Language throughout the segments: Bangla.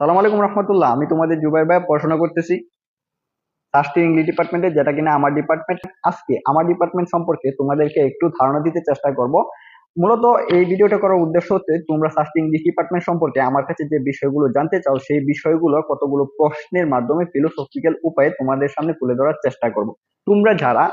সালাম আলাইকুম রহমতুল্লাহ। আমি তোমাদের জুবাই ভাই পড়াশোনা করতেছি। সাস্টি ইংলিশ ডিপার্টমেন্টে যেটা কিনা আমার ডিপার্টমেন্ট আজকে আমার ডিপার্টমেন্ট সম্পর্কে তোমাদেরকে একটু ধারণা দিতে চেষ্টা করব। মূলত এই ভিডিওটা করার উদ্দেশ্য হচ্ছে, তোমরা সাস্টি ইংলিশ ডিপার্টমেন্ট সম্পর্কে আমার কাছে যে বিষয়গুলো জানতে চাও, সেই বিষয়গুলো কতগুলো প্রশ্নের মাধ্যমে ফিলোসফিক্যাল উপায়ে তোমাদের সামনে তুলে ধরার চেষ্টা করব। তোমরা যারা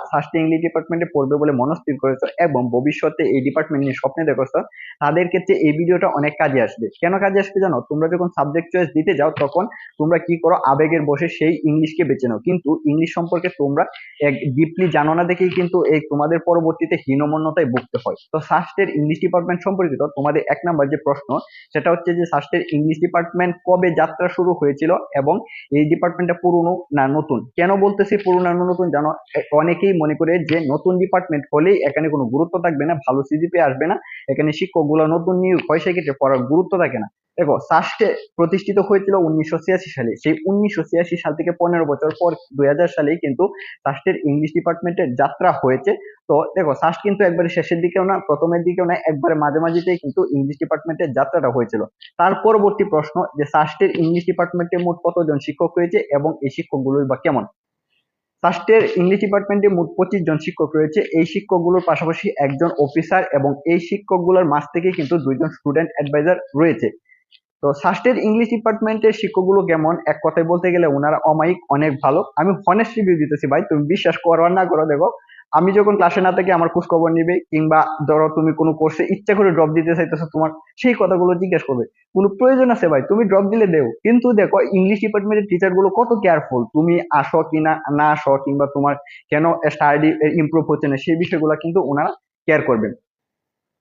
ইংলিশ ডিপার্টমেন্টে পড়বে বলে মনস্থির করেছ এবং ভবিষ্যতে এই ডিপার্টমেন্ট নিয়ে স্বপ্নে দেখেছ, তাদের ক্ষেত্রে এই ভিডিওটা অনেক কাজে আসবে। কেন কাজে আসবে জানো? তোমরা যখন সাবজেক্ট চয়েস দিতে যাও, তখন তোমরা কি করো? আবেগের বসে সেই ইংলিশকে বেছে নাও। কিন্তু ইংলিশ সম্পর্কে তোমরা এক ডিপলি জানো না দেখেই কিন্তু এই তোমাদের পরবর্তীতে হীনমন্যতায় ভুগতে হয়। তো সাস্টের ইংলিশ ডিপার্টমেন্ট সম্পর্কিত তোমাদের এক নাম্বার যে প্রশ্ন, সেটা হচ্ছে যে সাস্টের ইংলিশ ডিপার্টমেন্ট কবে যাত্রা শুরু হয়েছিল এবং এই ডিপার্টমেন্টটা পুরনো না নতুন? কেন বলতেছি পুরনো না নতুন জানো? অনেকেই মনে করে যে নতুন ডিপার্টমেন্ট হলেই এখানে কোনো গুরুত্ব থাকবে না, ভালো সিজিপি আসবে না। এখানে শিক্ষকগুলো নতুন নিয়োগ হয়, সেক্ষেত্রে পড়ার গুরুত্ব থাকে না। দেখো সাস্টে প্রতিষ্ঠিত হয়েছিল উনিশশো ছিয়াশি সালে। সেই উনিশশো ছিয়াশি সাল থেকে পনেরো বছর পর দুই হাজার সালেই কিন্তু সাস্টের ইংলিশ ডিপার্টমেন্টের যাত্রা হয়েছে। তো দেখো সাস্ট কিন্তু একবারে শেষের দিকেও না, প্রথমের দিকেও না, একবারে মাঝে মাঝামাঝিতেই কিন্তু ইংলিশ ডিপার্টমেন্টের যাত্রাটা হয়েছিল। তার পরবর্তী প্রশ্ন যে সাস্টের ইংলিশ ডিপার্টমেন্টে মোট কতজন শিক্ষক হয়েছে এবং এই শিক্ষকগুলোই বা কেমন? ফার্স্টের ইংলিশ ডিপার্টমেন্টে মোট পঁচিশ জন শিক্ষক রয়েছে। এই শিক্ষকগুলোর পাশাপাশি একজন অফিসার এবং এই শিক্ষকগুলোর মাঝ থেকে কিন্তু দুইজন স্টুডেন্ট অ্যাডভাইজার রয়েছে। তো ফার্স্টের ইংলিশ ডিপার্টমেন্টের শিক্ষকগুলো কেমন? এক কথায় বলতে গেলে ওনারা অমায়িক, অনেক ভালো। আমি হনেস্ট রিভিউ দিতেছি ভাই, তুমি বিশ্বাস করো না করো, দেখো। আমি যখন ক্লাসে না থাকি আমার খোঁজ খবর নিবে, কিংবা ধরো তুমি কোনো কোর্সে ইচ্ছা করে ড্রপ দিতে চাইতেছো তোমার, সেই কথাগুলো জিজ্ঞেস করবে। কোনো প্রয়োজন আছে ভাই? তুমি ড্রপ দিলে দেও। কিন্তু দেখো ইংলিশ ডিপার্টমেন্টের টিচারগুলো কত কেয়ারফুল তুমি আসো কিনা না আসো, কিংবা তোমার কেন স্টাডি ইমপ্রুভ হচ্ছে না, সেই বিষয়গুলো কিন্তু ওনারা কেয়ার করবেন।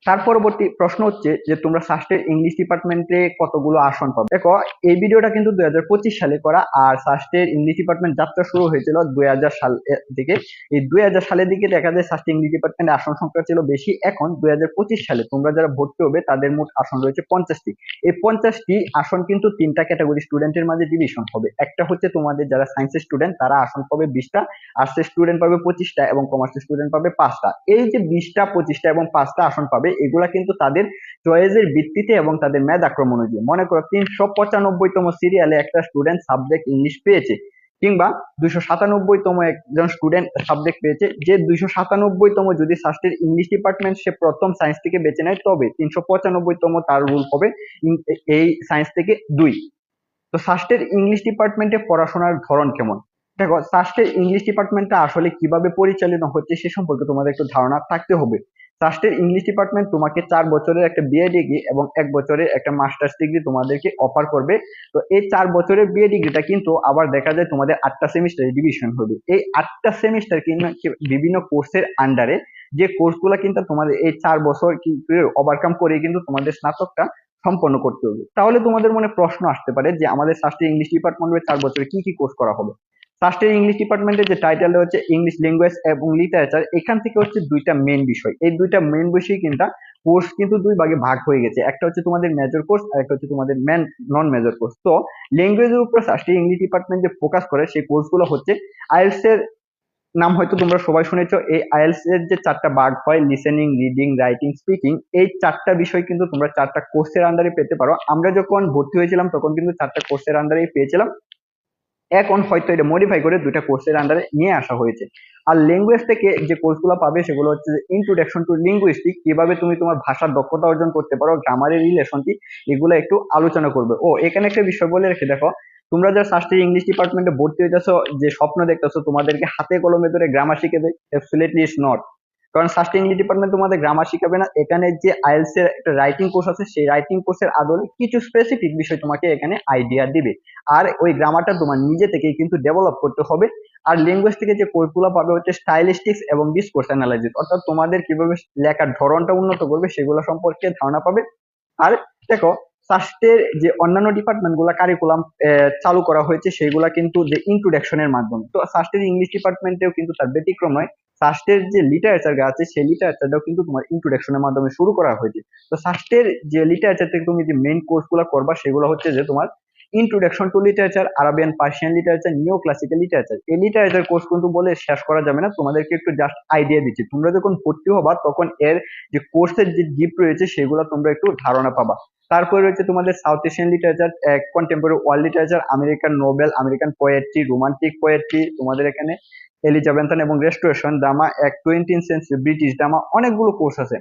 তার পরবর্তী প্রশ্ন হচ্ছে যে, তোমরা সাস্টের ইংলিশ ডিপার্টমেন্টে কতগুলো আসন পাবে? দেখো, এই ভিডিওটা কিন্তু দুই হাজার পঁচিশ সালে করা, আর সাস্টের ইংলিশ ডিপার্টমেন্ট যাত্রা শুরু হয়েছিল দুই সাল দিকে। এই দুই হাজার সালের দিকে দেখা যায় সাস্টের ইংলিশ ডিপার্টমেন্টে আসন সংখ্যা ছিল বেশি। এখন দুই হাজার পঁচিশ সালে তোমরা যারা ভর্তি হবে, তাদের মোট আসন রয়েছে পঞ্চাশটি। এই পঞ্চাশটি আসন কিন্তু তিনটা ক্যাটাগরি স্টুডেন্টের মাঝে ডিভিশন হবে। একটা হচ্ছে তোমাদের যারা সায়েন্সের স্টুডেন্ট তারা আসন পাবে বিশটা আর্টসের স্টুডেন্ট পাবে পঁচিশটা এবং কমার্সের স্টুডেন্ট পাবে পাঁচটা। এই যে বিশটা, পঁচিশটা এবং পাঁচটা আসন পাবে এগুলা কিন্তু তাদের চয়েসের ভিত্তিতে এবং তাদের ম্যাথ আক্রমণ অনুযায়ী মনে করো তিনশো পঁচানব্বইতম সিরিয়ালে একটা স্টুডেন্ট সাবজেক্ট ইংলিশ পেয়েছে কিংবা দুইশো সাতানব্বইতম একজন স্টুডেন্ট সাবজেক্ট পেয়েছে। যে দুইশো সাতানব্বইতম যদি সাস্টের ইংলিশ ডিপার্টমেন্ট সে প্রথম সায়েন্স থেকে বেছে নেয়, তবে তিনশো পঁচানব্বইতম তার রুল হবে এই সায়েন্স থেকে দুই। তো সাস্টের ইংলিশ ডিপার্টমেন্টে পড়াশোনার ধরন কেমন? দেখো সাস্টের ইংলিশ ডিপার্টমেন্টটা আসলে কীভাবে পরিচালিত হচ্ছে সে সম্পর্কে তোমাদের একটু ধারণা থাকতে হবে। ট্রাস্টের ইংলিশ ডিপার্টমেন্ট তোমাকে চার বছরের একটা বিএ ডিগ্রি এবং এক বছরের একটা মাস্টার্স ডিগ্রি তোমাদেরকে অফার করবে। তো এই চার বছরের বিএ ডিগ্রিটা কিন্তু আবার দেখা যায় তোমাদের আটটা সেমিস্টারে ডিভিশন হবে। এই আটটা সেমিস্টার কিন্তু বিভিন্ন কোর্সের আন্ডারে যে কোর্সগুলো কিন্তু তোমাদের এই চার বছর কিন্তু ওভারকাম করে কিন্তু তোমাদের স্নাতকটা সম্পন্ন করতে হবে। তাহলে তোমাদের মনে প্রশ্ন আসতে পারে যে আমাদের শাস্ত্রীয় ইংলিশ ডিপার্টমেন্টের চার বছরে কি কি কোর্স করা হবে? ফার্স্টের ইংলিশ ডিপার্টমেন্টের যে টাইটেল হচ্ছে ইংলিশ ল্যাঙ্গুয়েজ এবং লিটারেচার এখান থেকে হচ্ছে দুইটা মেন বিষয়। এই দুইটা মেন বিষয় কিন্তু কোর্স কিন্তু দুই ভাগে ভাগ হয়ে গেছে। একটা হচ্ছে তোমাদের মেজর কোর্স আর একটা হচ্ছে তোমাদের মেন নন মেজর কোর্স তো ল্যাঙ্গুয়েজের উপর ফার্স্টে ইংলিশ ডিপার্টমেন্ট যে ফোকাস করে, সেই কোর্সগুলো হচ্ছে আইএলস এর নাম হয়তো তোমরা সবাই শুনেছো। এই আইএলস এর যে চারটা ভাগ হয় লিসেনিং রিডিং রাইটিং স্পিকিং এই চারটা বিষয় কিন্তু তোমরা চারটা কোর্সের আন্ডারে পেতে পারো। আমরা যখন ভর্তি হয়েছিলাম, তখন কিন্তু চারটা কোর্সের আন্ডারেই পেয়েছিলাম। এখন হয়তো এটা মডিফাই করে দুইটা কোর্সের আন্ডারে নিয়ে আসা হয়েছে। আর ল্যাঙ্গুয়েজ থেকে যে কোর্সগুলো পাবে সেগুলো হচ্ছে যে ইন্ট্রোডাকশন টু লিঙ্গুইস্টিক কীভাবে তুমি তোমার ভাষার দক্ষতা অর্জন করতে পারো গ্রামারের রিলেশন কি, এগুলো একটু আলোচনা করবে। ও, এখানে একটা বিষয় বলে রেখে দেখো, তোমরা যারা সাস্টের ইংলিশ ডিপার্টমেন্টে ভর্তি হইতেছো, যে স্বপ্ন দেখতেছো, তোমাদেরকে হাতে কলমে ধরে গ্রামার শিখে দেয় অ্যাবসলিটলি ইজ নট কারণ ফার্স্ট ইংলিশ ডিপার্টমেন্ট তোমাদের গ্রামার শিখাবে না। এখানে যে আইএলস এর একটা রাইটিং কোর্স আছে, সেই রাইটিং কোর্সের আদলে কিছু স্পেসিফিক বিষয় তোমাকে এখানে আইডিয়া দিবে। আর ওই গ্রামারটা তোমার নিজে থেকেই কিন্তু ডেভেলপ করতে হবে। আর ল্যাঙ্গুয়েজ থেকে যে কোর্সগুলো পাবে হচ্ছে স্টাইলিস্টিক্স এবং ডিসকোর্স অ্যানালাইসিস অর্থাৎ তোমাদের কীভাবে লেখার ধরনটা উন্নত করবে সেগুলো সম্পর্কে ধারণা পাবে। আর দেখো সাস্টের যে অন্যান্য ডিপার্টমেন্টগুলা কারিকুলাম চালু করা হয়েছে সেগুলা কিন্তু যে ইন্ট্রোডাকশনের মাধ্যমে। তো সাস্টের ইংলিশ ডিপার্টমেন্টেও কিন্তু তার ব্যতিক্রম নয়। সাস্টের যে লিটারেচার আছে, সেই লিটারেচারটাও কিন্তু তোমার ইন্ট্রোডাকশনের মাধ্যমে শুরু করা হয়েছে। তো সাস্টের যে লিটারেচার থেকে তুমি যে মেইন কোর্সগুলো করবা, সেগুলো হচ্ছে যে তোমার introduction to literature Arabian Persian literature neo classical literature এই লিটারেচার কোর্স কিন্তু বলে শেষ করা যাবে না। তোমাদেরকে একটু জাস্ট আইডিয়া দিচ্ছি। তোমরা যখন ভর্তি হবা, তখন এর যে কোর্সের যে ডিপ রয়েছে, সেগুলো তোমরা একটু ধারণা পাবা। তারপরে রয়েছে তোমাদের south Asian literature contemporary world literature American novel American poetry romantic poetry তোমাদের এখানে এলিজাবেথন এবং রেস্টোরেশন ড্রামা এক টোয়েন্টিন সেঞ্চুরি ব্রিটিশ ড্রামা অনেকগুলো কোর্স আছে।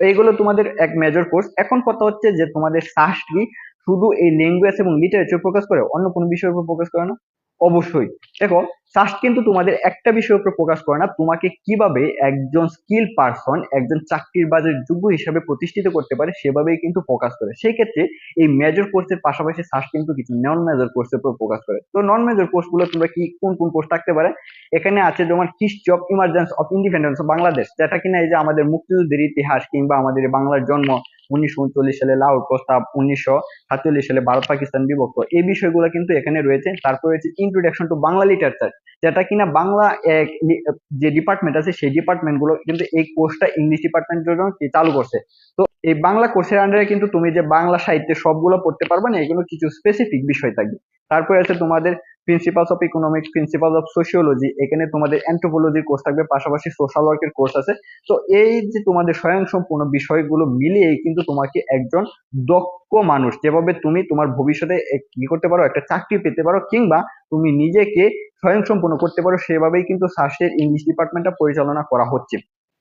এইগুলো তোমাদের এক মেজর কোর্স এখন কথা হচ্ছে যে তোমাদের কি শুধু এই ল্যাঙ্গুয়েজ এবং লিটারেচার ফোকাস করে, অন্য কোনো বিষয়ের উপর ফোকাস করে না? অবশ্যই। দেখো সাস্ট কিন্তু তোমাদের একটা বিষয়ের উপর ফোকাস করে না, তোমাকে কীভাবে একজন স্কিল পারসন একজন চাকরির বাজার যোগ্য হিসাবে প্রতিষ্ঠিত করতে পারে সেভাবেই কিন্তু ফোকাস করে। সেই ক্ষেত্রে এই মেজর কোর্সের পাশাপাশি সাস্ট কিন্তু কিছু নন মেজর কোর্সের উপর ফোকাস করে। তো নন মেজর কোর্সগুলো তোমরা কি, কোন কোন কোর্স থাকতে পারে? এখানে আছে যেমন history of emergence of independence of Bangladesh যেটা কিনা এই যে আমাদের মুক্তিযুদ্ধের ইতিহাস কিংবা আমাদের বাংলার জন্ম উনিশশো উনচল্লিশ সালে লাহোর প্রস্তাব, উনিশশো সাতচল্লিশ সালে ভারত পাকিস্তান বিভক্ত এই বিষয়গুলো কিন্তু এখানে রয়েছে। তারপর রয়েছে ইন্ট্রোডাকশন টু বাংলা লিটারেচার যেটা কিনা বাংলা এক যে ডিপার্টমেন্ট আছে, সেই ডিপার্টমেন্টগুলো কিন্তু এই কোর্সটা ইংলিশ ডিপার্টমেন্টের জন্য চালু করছে। তো এই বাংলা কোর্সের আন্ডারে কিন্তু তুমি যে বাংলা সাহিত্যের সবগুলো পড়তে পারবে না, এগুলো কিছু স্পেসিফিক বিষয় থাকবে। তারপরে আছে তোমাদের principles of economics principle of sociology এখানে তোমাদের অ্যান্থ্রোপোলজির কোর্স থাকবে, পাশাপাশি সোশ্যাল ওয়ার্কের কোর্স আছে। তো এই যে তোমাদের স্বয়ংসম্পূর্ণ বিষয়গুলো মিলিয়েই কিন্তু তোমাকে একজন দক্ষ মানুষ, যেভাবে তুমি তোমার ভবিষ্যতে কি করতে পারো, একটা চাকরি পেতে পারো, কিংবা তুমি নিজেকে স্বয়ংসম্পূর্ণ করতে পারো, সেভাবেই কিন্তু সাস্টের ইংলিশ ডিপার্টমেন্টটা পরিচালনা করা হচ্ছে।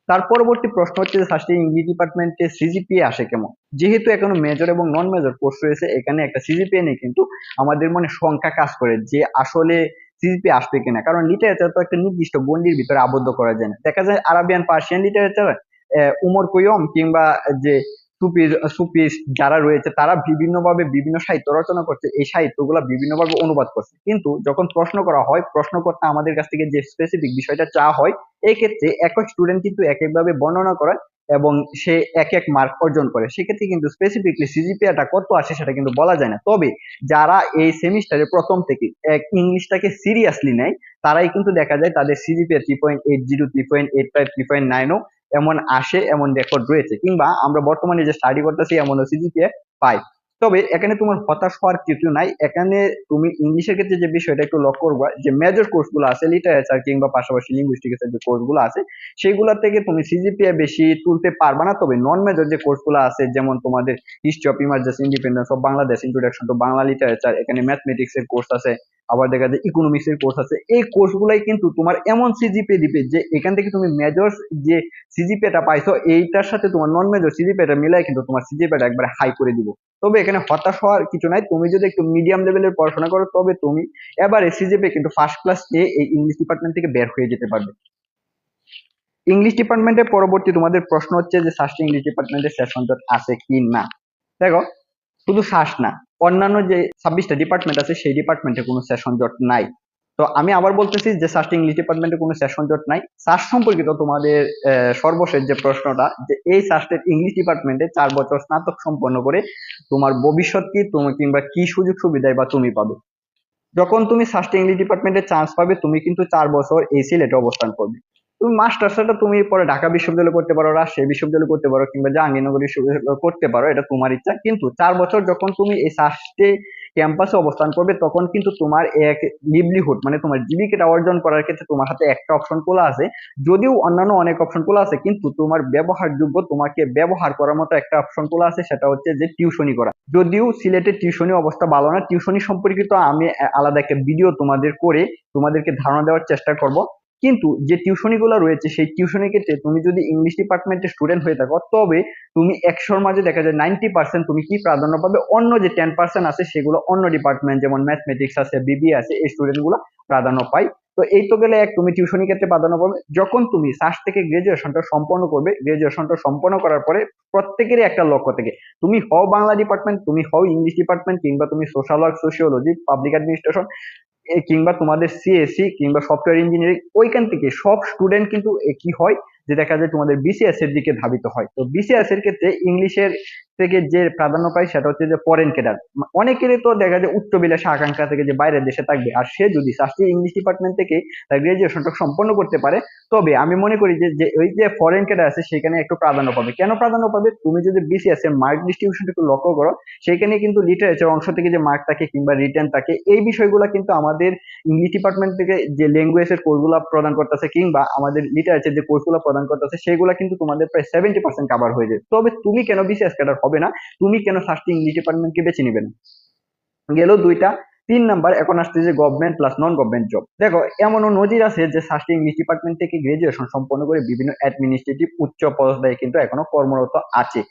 তার পরবর্তী প্রশ্ন হচ্ছে যে সাস্টের ইংলিশ ডিপার্টমেন্টে সিজিপিএ আসে কেমন? যেহেতু এখনও মেজর এবং নন মেজর কোর্স রয়েছে, এখানে একটা সিজিপিএ নেই, কিন্তু আমাদের মনে সংখ্যা কাজ করে যে আসলে সিজিপি আসবে কিনা। কারণ লিটারেচার তো একটা নির্দিষ্ট গণ্ডির ভিতরে আবদ্ধ করা যায় না। দেখা যায় Arabian Persian literature Omar Khayyam কিংবা যে সুপিস যারা রয়েছে, তারা বিভিন্নভাবে বিভিন্ন সাহিত্য রচনা করছে। এই সাহিত্যগুলো বিভিন্নভাবে অনুবাদ করছে। কিন্তু যখন প্রশ্ন করা হয় প্রশ্নকর্তা আমাদের কাছ থেকে যে স্পেসিফিক বিষয়টা চাওয়া হয়, এই ক্ষেত্রে এক এক স্টুডেন্ট কিন্তু এক একভাবে বর্ণনা করে এবং সে এক এক মার্ক অর্জন করে। সেক্ষেত্রে কিন্তু স্পেসিফিকলি সিজিপিএটা কত আসে সেটা কিন্তু বলা যায় না। তবে যারা এই সেমিস্টারে প্রথম থেকে এক ইংলিশটাকে সিরিয়াসলি নেয়, তারাই কিন্তু দেখা যায় তাদের CGPA three point eight zero three point eight five three point নাইনও এমন আসে, এমন রেকর্ড রয়েছে কিংবা আমরা বর্তমানে যে স্টাডি করতেছি এমন সিজিপিএ পাই। তবে এখানে তোমার হতাশ হওয়ার কিছু নাই। এখানে তুমি ইংলিশের ক্ষেত্রে যে বিষয়টা একটু লক্ষ্য করবা, যে মেজর কোর্সগুলো আছে লিটারেচার কিংবা পাশাপাশি লিঙ্গুইস্টিক্সের যে কোর্সগুলো আছে সেইগুলোর থেকে তুমি সিজিপিএ বেশি তুলতে পারবা না। তবে নন মেজর যে কোর্সগুলো আছে, যেমন তোমাদের history of emergency independence of Bangladesh introduction to Bangla literature এখানে ম্যাথমেটিক্স এর কোর্স আছে। আবার দেখা যায় ইকোনমিক্স এর কোর্স আছে। এই কোর্স গুলাই কিন্তু তোমার এমন সিজিপিএ দিবে যে এখান থেকে তুমি মেজর যে সিজিপিএটা পাইছো, এইটার সাথে তোমার নন মেজর সিজিপিএটা মিলাই কিন্তু তোমার সিজিপিএটা একবারে হাই করে দিব। তবে এখানে হতাশ হওয়ার কিছু নাই। তুমি যদি একটু মিডিয়াম লেভেলের পড়াশোনা করো, তবে তুমি এবারে সিজিপিএ কিন্তু ফার্স্ট ক্লাস পেয়ে এই ইংলিশ ডিপার্টমেন্ট থেকে বের হয়ে যেতে পারবে। ইংলিশ ডিপার্টমেন্টের পরবর্তী তোমাদের প্রশ্ন হচ্ছে যে সাস্ট ইংলিশ ডিপার্টমেন্টের সেশন জট আছে কি না দেখো শুধু শ্বাস না, অন্যান্য যে ছাব্বিশটা ডিপার্টমেন্ট আছে, সেই ডিপার্টমেন্টে কোনো সেশন জট নাই। তো আমি আবার বলতেছি যে সাস্ট ইংলিশ ডিপার্টমেন্টে কোনো সেশন জট নাই। সাস সম্পর্কিত তোমাদের সর্বশেষ যে প্রশ্নটা, যে এই সাস্টের ইংলিশ ডিপার্টমেন্টে চার বছর স্নাতক সম্পন্ন করে তোমার ভবিষ্যৎ কি, তুমি কিংবা কি সুযোগ সুবিধায় বা তুমি পাবে? যখন তুমি সাস্ট ইংলিশ ডিপার্টমেন্টে চান্স পাবে, তুমি কিন্তু চার বছর এই সিলেটে অবস্থান করবে। তুমি মাস্টার্সটা তুমি পরে ঢাকা বিশ্ববিদ্যালয়ে করতে পারো, রাজশাহী বিশ্ববিদ্যালয়ে করতে পারো কিংবা জাহাঙ্গীরনগর বিশ্ববিদ্যালয়ে করতে পারো, এটা তোমার ইচ্ছা। কিন্তু চার বছর যখন তুমি এই সাস্টে ক্যাম্পাসে অবস্থান করবে, তখন কিন্তু তোমার এক লিভলিহুড মানে তোমার জীবিকাটা অর্জন করার ক্ষেত্রে তোমার হাতে একটা অপশন খোলা আছে। যদিও অন্যান্য অনেক অপশন খোলা আছে, কিন্তু তোমার ব্যবহারযোগ্য, তোমাকে ব্যবহার করার মতো একটা অপশন খোলা আছে, সেটা হচ্ছে যে টিউশনি করা। যদিও সিলেটের টিউশনি অবস্থা ভালো না, টিউশনি সম্পর্কিত আমি আলাদা একটা ভিডিও তোমাদের করে তোমাদেরকে ধারণা দেওয়ার চেষ্টা করব। কিন্তু যে টিউশনি গুলো রয়েছে, সেই টিউশনি ক্ষেত্রে তুমি যদি ইংলিশ ডিপার্টমেন্টের স্টুডেন্ট হয়ে থাকো, তবে তুমি একশোর মাঝে দেখা যায় নাইনটি পার্সেন্ট তুমি কি প্রাধান্য পাবে? অন্য যে টেন পার্সেন্ট আছে, সেগুলো অন্য ডিপার্টমেন্ট যেমন ম্যাথমেটিক্স আছে বিবি আছে, এই স্টুডেন্টগুলো প্রাধান্য পায়। তো এই তো গেলে এক, তুমি টিউশনি ক্ষেত্রে প্রাধান্য পাবে। যখন তুমি সাস থেকে গ্রাজুয়েশনটা সম্পন্ন করবে গ্রাজুয়েশনটা সম্পন্ন করার পরে প্রত্যেকেরই একটা লক্ষ্য থেকে। তুমি হও বাংলা ডিপার্টমেন্ট তুমি হও ইংলিশ ডিপার্টমেন্ট কিংবা তুমি social work sociology public administration কিংবা তোমাদের সিএসি কিংবা সফটওয়্যার ইঞ্জিনিয়ারিং ওইখান থেকে সব স্টুডেন্ট কিন্তু কি হয়, যে দেখা যায় তোমাদের বিসিএস এর দিকে ধাবিত হয়। তো বিসিএস এর ক্ষেত্রে ইংলিশের থেকে যে প্রাধান্য পায় সেটা হচ্ছে যে ফরেন ক্যাডার অনেকেরই তো দেখা যায় উচ্চ বিলাসী আকাঙ্ক্ষা থেকে যে বাইরের দেশে থাকবে। আর সে যদি শাস্ত্রীয় ইংলিশ ডিপার্টমেন্ট থেকে তার গ্রাজুয়েশনটা সম্পন্ন করতে পারে, তবে আমি মনে করি যে ওই যে ফরেন ক্যাডার আছে সেখানে একটু প্রাধান্য পাবে। কেন প্রাধান্য পাবে? তুমি যদি বিসিএস এর মার্ক ডিস্ট্রিবিউশন একটু লক্ষ্য করো, সেখানে কিন্তু লিটারেচার অংশ থেকে যে মার্ক থাকে কিংবা রিটার্ন থাকে, এই বিষয়গুলো কিন্তু আমাদের ইংলিশ ডিপার্টমেন্ট থেকে যে ল্যাঙ্গুয়েজ ল্যাঙ্গুয়েজের কোর্সগুলো প্রদান করতেছে কিংবা আমাদের লিটারেচার যে কোর্সগুলো প্রদান করতেছে, সেগুলো কিন্তু তোমাদের প্রায় সেভেন্টি পার্সেন্ট কাভার হয়ে যায়। তবে তুমি কেন বিসিএস ক্যাডার হবে না। তুমি কেন সাস্টি ইংলিশ ডিপার্টমেন্টকে বেছে নিবে না? গেল দুইটা। তিন নাম্বার, এখন আসতেছে government plus non government job দেখো, এমনও নজির আছে যে সাস্টি ইংলিশ ডিপার্টমেন্ট থেকে গ্রাজুয়েশন সম্পন্ন করে বিভিন্ন অ্যাডমিনিস্ট্রেটিভ উচ্চ পর্যায়ে কিন্তু এখনও কর্মরত আছে।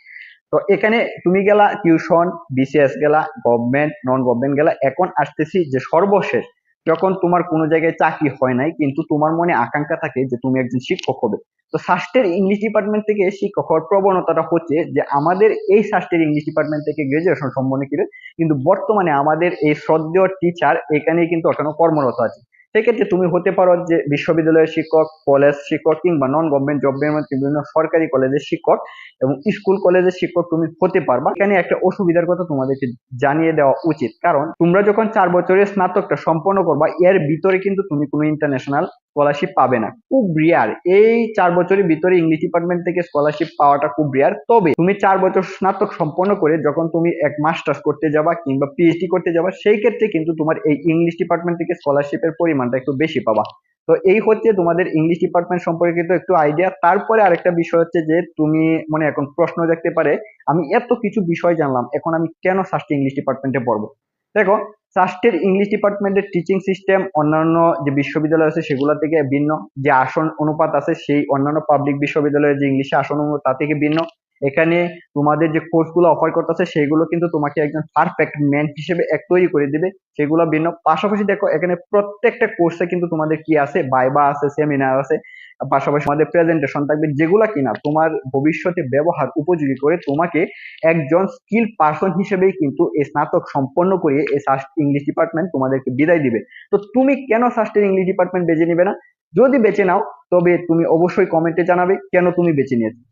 তো এখানে তুমি গেলা টিউশন বিসিএস গেলা গভর্নমেন্ট নন গভর্নমেন্ট গেলা। এখন আসতেছি যে সর্বশেষ যখন তোমার কোনো জায়গায় চাকরি হয় নাই, কিন্তু তোমার মনে আকাঙ্ক্ষা থাকে যে তুমি একজন শিক্ষক হবে। তো সাস্টের ইংলিশ ডিপার্টমেন্ট থেকে শিক্ষক হওয়ার প্রবণতাটা হচ্ছে যে আমাদের এই সাস্টের ইংলিশ ডিপার্টমেন্ট থেকে গ্রাজুয়েশন সম্পন্ন করে, কিন্তু বর্তমানে আমাদের এই শ্রদ্ধেয় টিচার এখানেই কিন্তু এখনও কর্মরত আছে। সেক্ষেত্রে তুমি হতে পারো যে বিশ্ববিদ্যালয়ের শিক্ষক কলেজ শিক্ষক কিংবা নন গভর্নমেন্ট মধ্যে বিভিন্ন সরকারি কলেজের শিক্ষক এবং স্কুল কলেজের শিক্ষক তুমি হতে পারবা। এখানে একটা অসুবিধার কথা তোমাদেরকে জানিয়ে দেওয়া উচিত। কারণ তোমরা যখন চার বছরের স্নাতকটা সম্পন্ন করবা, এর ভিতরে কিন্তু তুমি কোনো ইন্টারন্যাশনাল স্কলারশিপ পাবে না। খুব রিয়ার এই চার বছরের ভিতরে ইংলিশ ডিপার্টমেন্ট থেকে স্কলারশিপ পাওয়াটা খুব রিয়ার তবে তুমি চার বছর স্নাতক সম্পন্ন করে যখন তুমি এক মাস্টার্স করতে যাবা কিংবা পিএইচডি করতে যাবা, সেই ক্ষেত্রে কিন্তু তোমার এই ইংলিশ ডিপার্টমেন্ট থেকে স্কলারশিপের পরিমাণটা একটু বেশি পাবা। তো এই হচ্ছে তোমাদের ইংলিশ ডিপার্টমেন্ট সম্পর্কিত একটু আইডিয়া তারপরে আরেকটা বিষয় হচ্ছে যে তুমি মনে এখন প্রশ্ন দেখতে পারে, আমি এত কিছু বিষয় জানলাম, এখন আমি কেন সাস্টি ইংলিশ ডিপার্টমেন্টে পড়ব? দেখো সাস্টের ইংলিশ ডিপার্টমেন্টের টিচিং সিস্টেম অন্যান্য যে বিশ্ববিদ্যালয় আছে সেগুলো থেকে ভিন্ন, যে আসন অনুপাত আছে সেই অন্যান্য পাবলিক বিশ্ববিদ্যালয়ের যে ইংলিশে আসন অনুপাত তা থেকে ভিন্ন। এখানে তোমাদের যে কোর্সগুলো অফার করতেছে সেগুলো কিন্তু তোমাকে একজন পারফেক্ট ম্যান হিসেবে এক তৈরি করে দিবে, সেগুলো ভিন্ন। পাশাপাশি দেখো, এখানে প্রত্যেকটা কোর্সে কিন্তু তোমাদের কি আছে? বাইবা আছে সেমিনার আছে। পাশাপাশি আমাদের প্রেজেন্টেশন থাকবে যেগুলো কিনা তোমার ভবিষ্যতে ব্যবহার উপযোগী করে তোমাকে একজন স্কিল পার্সন হিসেবেই কিন্তু এই স্নাতক সম্পন্ন করিয়ে এই সাস্ট ইংলিশ ডিপার্টমেন্ট তোমাদেরকে বিদায় দিবে। তো তুমি কেন সাস্টের ইংলিশ ডিপার্টমেন্ট বেছে নিবে না? যদি বেছে নাও, তবে তুমি অবশ্যই কমেন্টে জানাবে কেন তুমি বেছে নিয়েছো।